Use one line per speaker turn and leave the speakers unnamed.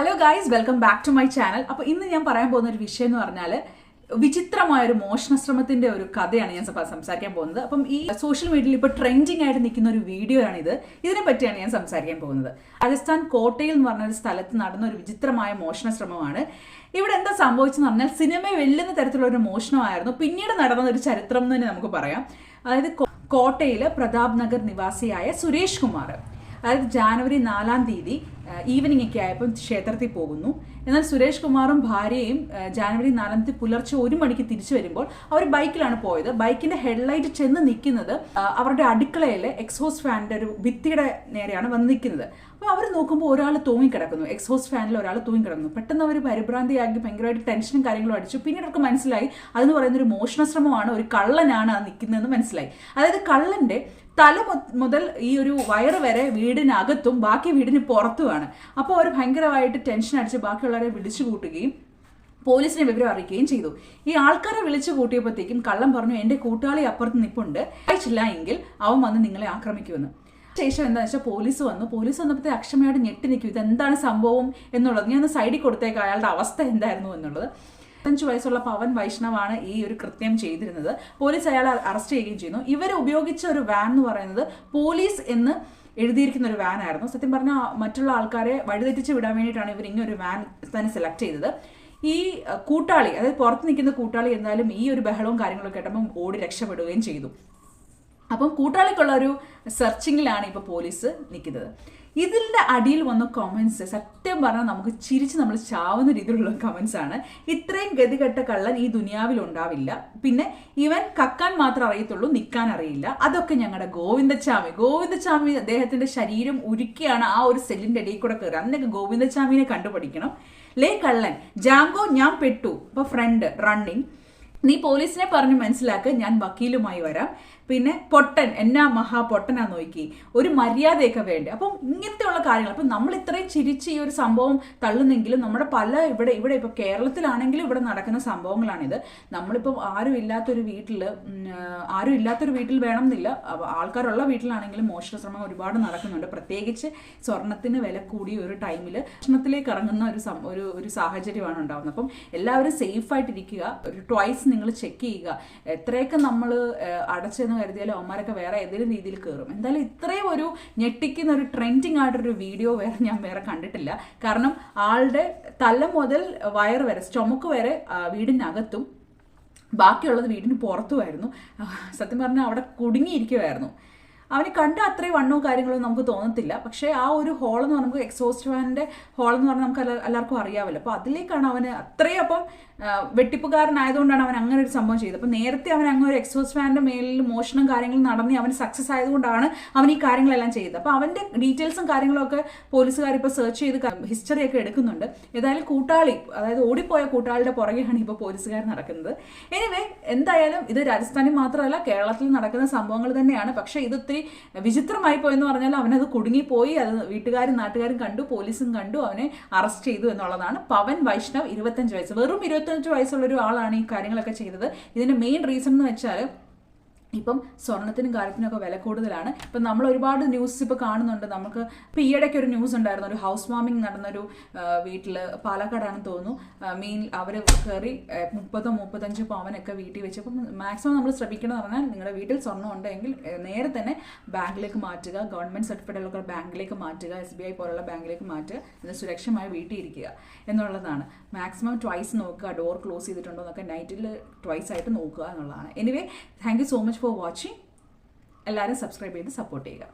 Hello guys welcome back to my channel അപ്പോൾ ഇന്ന് ഞാൻ പറയാൻ പോകുന്ന ഒരു വിഷയം എന്ന് പറഞ്ഞാൽ വിചിത്രമായ ഒരു മോഷണശ്രമത്തിന്റെ ഒരു കഥയാണ് ഞാൻ സംസാരിക്കാൻ പോകുന്നത്. അപ്പം ഈ സോഷ്യൽ മീഡിയയിൽ ഇപ്പോൾ ട്രെൻഡിങ് ആയിട്ട് നിൽക്കുന്ന ഒരു വീഡിയോ ആണിത് ഇതിനെ പറ്റിയാണ് ഞാൻ സംസാരിക്കാൻ പോകുന്നത്. രാജസ്ഥാൻ കോട്ടയിൽ എന്ന് പറഞ്ഞ ഒരു സ്ഥലത്ത് നടന്ന ഒരു വിചിത്രമായ മോഷണശ്രമമാണ്. ഇവിടെ എന്താ സംഭവിച്ചെന്ന് പറഞ്ഞാൽ സിനിമയെ വെല്ലുന്ന തരത്തിലുള്ള ഒരു മോഷണമായിരുന്നു. പിന്നീട് നടന്ന ഒരു ചരിത്രം എന്ന് തന്നെ നമുക്ക് പറയാം. അതായത് കോട്ടയിലെ പ്രതാപ് നഗർ നിവാസിയായ സുരേഷ് കുമാർ. അതായത് ജാനുവരി നാലാം തീയതി ഈവനിങ് ഒക്കെ ആയപ്പോൾ ക്ഷേത്രത്തിൽ പോകുന്നു. എന്നാൽ സുരേഷ് കുമാറും ഭാര്യയും ജാനുവരി നാലാം തീയതി പുലർച്ചെ ഒരു മണിക്ക് തിരിച്ചു വരുമ്പോൾ അവർ ബൈക്കിലാണ് പോയത്. ബൈക്കിന്റെ ഹെഡ്ലൈറ്റ് ചെന്ന് നിൽക്കുന്നത് അവരുടെ അടുക്കളയിലെ എക്സോസ് ഫാനിന്റെ ഒരു ഭിത്തിയുടെ നേരെയാണ് വന്ന് നിൽക്കുന്നത്. അപ്പോൾ അവർ നോക്കുമ്പോൾ ഒരാൾ തൂങ്ങിക്കിടക്കുന്നു. എക്സോസ് ഫാനിൽ ഒരാൾ തൂങ്ങിക്കിടക്കുന്നു. പെട്ടെന്ന് അവർ പരിഭ്രാന്തിയാക്കി ഭയങ്കരമായിട്ട് ടെൻഷനും കാര്യങ്ങളും അടിച്ചു. പിന്നീട് അവർക്ക് മനസ്സിലായി അതെന്ന് പറയുന്ന ഒരു മോഷണ ശ്രമമാണ് ഒരു കള്ളനാണ് ആ നിൽക്കുന്നതെന്ന് മനസ്സിലായി. അതായത് കള്ളന്റെ തല മുതൽ ഈ ഒരു വയറ് വരെ വീടിനകത്തും ബാക്കി വീടിന് പുറത്തുമാണ്. അപ്പോൾ അവർ ഭയങ്കരമായിട്ട് ടെൻഷൻ അടിച്ച് ബാക്കിയുള്ളവരെ വിളിച്ചു കൂട്ടുകയും പോലീസിനെ വിവരം അറിയിക്കുകയും ചെയ്തു. ഈ ആൾക്കാരെ വിളിച്ചു കൂട്ടിയപ്പോഴത്തേക്കും കള്ളം പറഞ്ഞു എന്റെ കൂട്ടാളി അപ്പുറത്ത് നിപ്പുണ്ട്. അയച്ചില്ല എങ്കിൽ അവൻ വന്ന് നിങ്ങളെ ആക്രമിക്കുമെന്ന്. ശേഷം എന്താണെന്ന് വെച്ചാൽ പോലീസ് വന്നു. പോലീസ് വന്നപ്പോഴത്തെ അക്ഷമയോട് ഞെട്ടി നിൽക്കും ഇതെന്താണ് സംഭവം? എന്നുള്ളത്. ഞാൻ സൈഡിൽ കൊടുത്തേക്ക് അയാളുടെ അവസ്ഥ എന്തായിരുന്നു എന്നുള്ളത്. അഞ്ച് വയസ്സുള്ള പവൻ വൈഷ്ണവാണ് ഈ ഒരു കൃത്യം ചെയ്തിരുന്നത്. പോലീസ് അയാളെ അറസ്റ്റ് ചെയ്യുകയും ചെയ്യുന്നു. ഇവർ ഉപയോഗിച്ച ഒരു വാൻ എന്ന് പറയുന്നത് പോലീസ് എന്ന് എഴുതിയിരിക്കുന്ന ഒരു വാൻ ആയിരുന്നു. സത്യം പറഞ്ഞാൽ മറ്റുള്ള ആൾക്കാരെ വഴിതെറ്റിച്ച് വിടാൻ വേണ്ടിയിട്ടാണ് ഇവർ ഇങ്ങനെ ഒരു വാൻ തന്നെ സെലക്ട് ചെയ്തത്. ഈ കൂട്ടാളി അതായത് പുറത്ത് നിൽക്കുന്ന കൂട്ടാളി എന്തായാലും ഈ ഒരു ബഹളവും കാര്യങ്ങളൊക്കെ കേട്ടപ്പോൾ ഓടി രക്ഷപ്പെടുകയും ചെയ്തു. അപ്പം കൂട്ടാളിക്കുള്ള ഒരു സെർച്ചിങ്ങിലാണ് ഇപ്പോൾ പോലീസ് നിൽക്കുന്നത് ഇതിന്റെ അടിയിൽ വന്ന കമൻസ് സത്യം പറഞ്ഞാൽ നമുക്ക് ചിരിച്ച് നമ്മൾ ചാവുന്ന രീതിയിലുള്ള കമൻസ് ആണ്. ഇത്രയും ഗതികെട്ട കള്ളൻ ഈ ദുനിയാവിൽ ഉണ്ടാവില്ല. പിന്നെ ഇവൻ കക്കാൻ മാത്രം അറിയത്തുള്ളൂ നിൽക്കാൻ അറിയില്ല. അതൊക്കെ ഞങ്ങളുടെ ഗോവിന്ദച്ചാമി. ഗോവിന്ദച്ചാമി അദ്ദേഹത്തിന്റെ ശരീരം ഉരുക്കിയാണ് ആ ഒരു സെല്ലിന്റെ ഇടയിൽ കൂടെ കയറുക അന്നൊക്കെ ഗോവിന്ദച്ചാമിനെ കണ്ടുപഠിക്കണം. ലേ കള്ളൻ? ജാങ്കോ ഞാൻ പെട്ടു. ഇപ്പോൾ ഫ്രണ്ട് റണ്ണിങ് നീ പോലീസിനെ പറഞ്ഞ് മനസ്സിലാക്കുക ഞാൻ വക്കീലുമായി വരാം. പിന്നെ പൊട്ടൻ എന്നാ മഹാ പൊട്ടനാ നോക്കി. ഒരു മര്യാദയൊക്കെ വേണ്ടി. അപ്പം ഇങ്ങനത്തെയുള്ള കാര്യങ്ങൾ. അപ്പം നമ്മൾ ഇത്രയും ചിരിച്ച് ഈ ഒരു സംഭവം തള്ളുന്നെങ്കിലും നമ്മുടെ പല ഇവിടെ ഇവിടെ ഇപ്പോൾ കേരളത്തിലാണെങ്കിലും ഇവിടെ നടക്കുന്ന സംഭവങ്ങളാണിത്. നമ്മളിപ്പം ആരും ഇല്ലാത്തൊരു വീട്ടിൽ ആരും ഇല്ലാത്തൊരു വീട്ടിൽ വേണം എന്നില്ല ആൾക്കാരുള്ള വീട്ടിലാണെങ്കിലും മോഷണ ശ്രമം ഒരുപാട് നടക്കുന്നുണ്ട്. പ്രത്യേകിച്ച് സ്വർണത്തിന് വില കൂടിയ ഒരു ടൈമിൽ ഭക്ഷണത്തിലേക്ക് ഇറങ്ങുന്ന ഒരു ഒരു ഒരു സാഹചര്യമാണ് ഉണ്ടാകുന്നത് അപ്പം എല്ലാവരും സേഫായിട്ടിരിക്കുക. ഒരു ട്വൈസ് നിങ്ങൾ ചെക്ക് ചെയ്യുക. എത്രയൊക്കെ നമ്മൾ അടച്ചെന്ന് കരുതിയാലും അവന്മാരൊക്കെ വേറെ ഏതെങ്കിലും രീതിയിൽ കയറും എന്തായാലും ഇത്രയും ഒരു ഞെട്ടിക്കുന്ന ഒരു ട്രെൻഡിങ് ആയിട്ടൊരു വീഡിയോ വേറെ ഞാൻ വേറെ കണ്ടിട്ടില്ല. കാരണം ആളുടെ തല മുതൽ വയർ വരെ സ്റ്റൊമക്ക് വരെ വീടിനകത്തും ബാക്കിയുള്ളത് വീടിന് പുറത്തുമായിരുന്നു സത്യം പറഞ്ഞാൽ അവിടെ കുടുങ്ങിയിരിക്കുമായിരുന്നു അവന് കണ്ട അത്രയും വണ്ണവും കാര്യങ്ങളും നമുക്ക് തോന്നത്തില്ല. പക്ഷേ ആ ഒരു ഹോൾ എന്ന് പറഞ്ഞാൽ നമുക്ക് എക്സോസ്റ്റ് ഫാനിന്റെ ഹോൾ എന്ന് പറഞ്ഞാൽ നമുക്ക് എല്ലാവർക്കും അറിയാമല്ലോ അപ്പോൾ അതിലേക്കാണ് അവന് അത്രയും അപ്പം വെട്ടിപ്പുകാരനായതുകൊണ്ടാണ് അവൻ അങ്ങനെ ഒരു സംഭവം ചെയ്തത്. അപ്പോൾ നേരത്തെ അവൻ അങ്ങനെ ഒരു എക്സോസ്റ്റ് ഫാനിന്റെ മേലിൽ മോഷണം കാര്യങ്ങൾ നടന്നി അവൻ സക്സസ് ആയതുകൊണ്ടാണ് അവൻ ഈ കാര്യങ്ങളെല്ലാം ചെയ്തത്. അപ്പോൾ അവന്റെ ഡീറ്റെയിൽസും കാര്യങ്ങളൊക്കെ പോലീസുകാർ ഇപ്പോൾ സെർച്ച് ചെയ്ത് ഹിസ്റ്ററി ഒക്കെ എടുക്കുന്നുണ്ട്. ഏതായാലും കൂട്ടാളി അതായത് ഓടിപ്പോയ കൂട്ടാളിയുടെ പുറകെയാണ് ഇപ്പോൾ പോലീസുകാർ നടക്കുന്നത്. എനിവേ എന്തായാലും ഇത് രാജസ്ഥാനിൽ മാത്രമല്ല കേരളത്തിൽ നടക്കുന്ന സംഭവങ്ങൾ തന്നെയാണ്. പക്ഷേ ഇത് ഒത്തിരി വിചിത്രമായി പോയെന്ന് പറഞ്ഞാൽ അവനത് കുടുങ്ങിപ്പോയി അത് വീട്ടുകാരും നാട്ടുകാരും കണ്ടു പോലീസും കണ്ടു അവനെ അറസ്റ്റ് ചെയ്തു എന്നുള്ളതാണ്. പവൻ വൈഷ്ണവ് ഇരുപത്തഞ്ച് വയസ്സ് വെറും ഇരുപത്തഞ്ച് വയസ്സുള്ള ഒരു ആളാണ് ഈ കാര്യങ്ങളൊക്കെ ചെയ്തത്. ഇതിന്റെ മെയിൻ റീസൺ എന്ന് വെച്ചാൽ ഇപ്പം സ്വർണത്തിനും കാര്യത്തിനൊക്കെ വില കൂടുതലാണ്. ഇപ്പം നമ്മൾ ഒരുപാട് ന്യൂസ് ഇപ്പോൾ കാണുന്നുണ്ട്. നമുക്ക് ഇപ്പം ഈയിടയ്ക്ക് ഒരു ന്യൂസ് ഉണ്ടായിരുന്നു. ഒരു ഹൗസ് വാമിംഗ് നടന്നൊരു വീട്ടിൽ പാലക്കാടാണെന്ന് തോന്നുന്നു. മീൻ അവർ കയറി മുപ്പതോ മുപ്പത്തഞ്ചോ പവനൊക്കെ വീട്ടിൽ വെച്ച് അപ്പം മാക്സിമം നമ്മൾ ശ്രമിക്കണം എന്ന് പറഞ്ഞാൽ നിങ്ങളുടെ വീട്ടിൽ സ്വർണം ഉണ്ടെങ്കിൽ നേരെ തന്നെ ബാങ്കിലേക്ക് മാറ്റുക. ഗവൺമെന്റ് സർട്ടിഫിക്കറ്റുള്ള ബാങ്കിലേക്ക് മാറ്റുക. എസ് ബി ഐ പോലുള്ള ബാങ്കിലേക്ക് മാറ്റുക. എന്നാൽ സുരക്ഷമായി വീട്ടിൽ ഇരിക്കുക എന്നുള്ളതാണ്. മാക്സിമം ട്വൈസ് നോക്കുക. ഡോർ ക്ലോസ് ചെയ്തിട്ടുണ്ടോ എന്നൊക്കെ നൈറ്റിൽ ട്വൈസ് ആയിട്ട് നോക്കുക എന്നുള്ളതാണ്. Anyway thank you so for watching എല്ലാവരും സബ്സ്ക്രൈബ് ചെയ്ത് സപ്പോർട്ട് ചെയ്യുക.